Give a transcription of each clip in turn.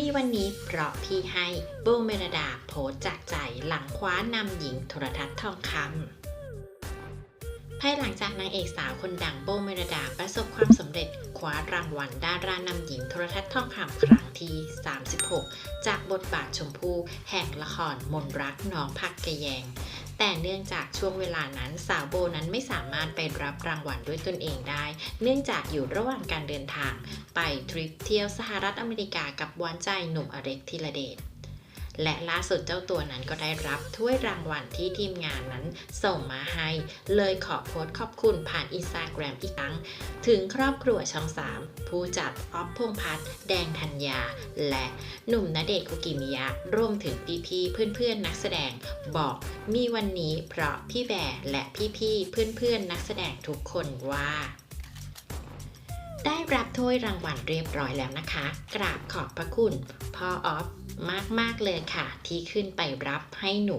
มีวันนี้เพราะพี่ให้โบเมรดาโพสจากใจหลังคว้านำหญิงโทรทัศน์ทองคำภายหลังจากนางเอกสาวคนดังโบเมรดาประสบความสำเร็จคว้ารางวัลดารานำหญิงโทรทัศน์ทองคำครั้งที่ 36 จากบทบาทชมพู่แห่งละครมนรักน้องพักกะแยง แต่เนื่องจากช่วงเวลานั้นสาวโบนั้นไม่สามารถไปรับรางวัลด้วยตนเองได้ เนื่องจากอยู่ระหว่างการเดินทาง ไปทริปเที่ยวสหรัฐอเมริกากับหวานใจหนุ่มอเล็กธีรเดชและล่าสุดเจ้าตัวนั้นก็ได้รับถ้วยรางวัลที่ทีมงานนั้นส่งมาให้ เลยขอโพสต์ขอบคุณผ่านอินสตาแกรมอีกครั้ง ถึงครอบครัวช่อง3ผู้จัดออฟพงพัฒน์แดงธัญญา และหนุ่มณเดชน์คุกิมิยะรวมถึงพี่ๆเพื่อนๆนักแสดง บอกมีวันนี้เพราะพี่แบร์และพี่ๆเพื่อนๆนักแสดงทุกคนว่าได้รับถ้วยรางวัลเรียบร้อยแล้วนะคะ กราบขอบพระคุณพ่อออฟมากๆเลยค่ะ ที่ขึ้นไปรับให้หนู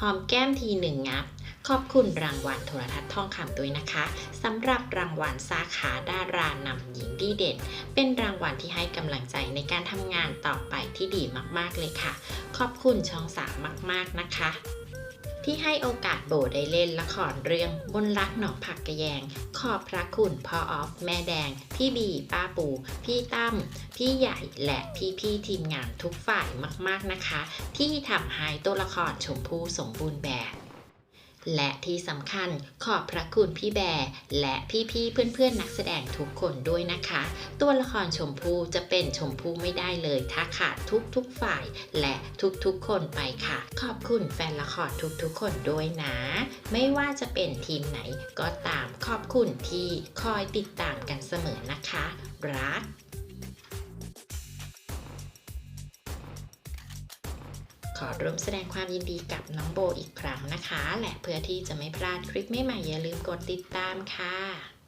หอมแก้มทีหนึ่งงับ ขอบคุณรางวัลโทรทัศน์ทองคำด้วยนะคะสำหรับรางวัลสาขาดารานำหญิงดีเด่น เป็นรางวัลที่ให้กำลังใจในการทำงานต่อไปที่ดีมากๆเลยค่ะ ขอบคุณช่องสามมาก ๆนะคะที่ให้โอกาสโบได้เล่นละครเรื่องบนรักหนองผักกระแยง ขอบพระคุณพ่อออฟแม่แดง พี่บี ป้าปู พี่ตั้ม พี่ใหญ่และพี่ๆทีมงานทุกฝ่ายมากๆนะคะ ที่ทำให้ตัวละครชมพู่สมบูรณ์แบบ และที่สำคัญขอบพระคุณพี่แบร์และพี่ๆเพื่อนๆนักแสดงทุกคนด้วยนะคะ ตัวละครชมพู่จะเป็นชมพู่ไม่ได้เลย ถ้าขาดทุกๆฝ่าย และทุกๆคนไปค่ะ ขอบคุณแฟนละครทุกๆคนด้วยนะ ไม่ว่าจะเป็นทีมไหนก็ตามขอบคุณที่คอยติดตามกันเสมอนะคะ รัก ขอร่วมแสดงความยินดีกับน้องโบอีกครั้งนะคะ และเพื่อที่จะไม่พลาดคลิปใหม่ๆอย่าลืมกดติดตามค่ะ